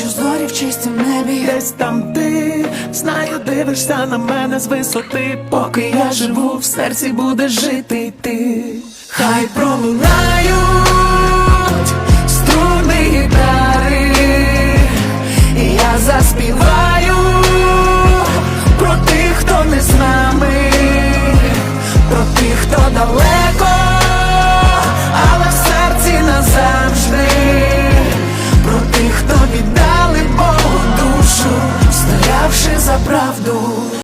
бачу зорі в чистім небі. Десь там ти, знаю, дивишся на мене з висоти, поки я живу, в серці будеш жити ти. Хай пролунають струни гітари, я заспіваю про тих, хто не з нами, про тих, хто далеко, правду.